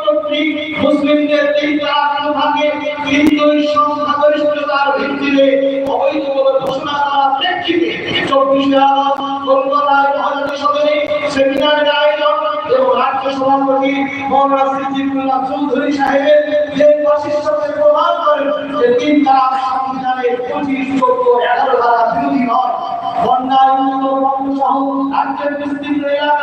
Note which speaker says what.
Speaker 1: কর্তৃক মুসলিমদের তিন তালাক ভাগে হিন্দুই সংখ্যাগরিষ্ঠতার ভিত্তিতে অবৈধ বলে ঘোষণা করা প্রেক্ষিতে চব্বিশে আগস্ট কলকাতায় মহাজাতি সদনে সেমিনারের আয়োজন এবং রাজ্য সভাপতি মৌলানা সিদ্দিকুল্লাহ চৌধুরী সাহেবের যে বৈশিষ্ট্যকে প্রমাণ করেন যে তিন তালাক সংবিধানের পঁচিশ চোদ্দ এগারো ধারা বিরোধী নয়। বন্যায় উন্নত সহ রাজ্যের বিস্তৃত এলাকা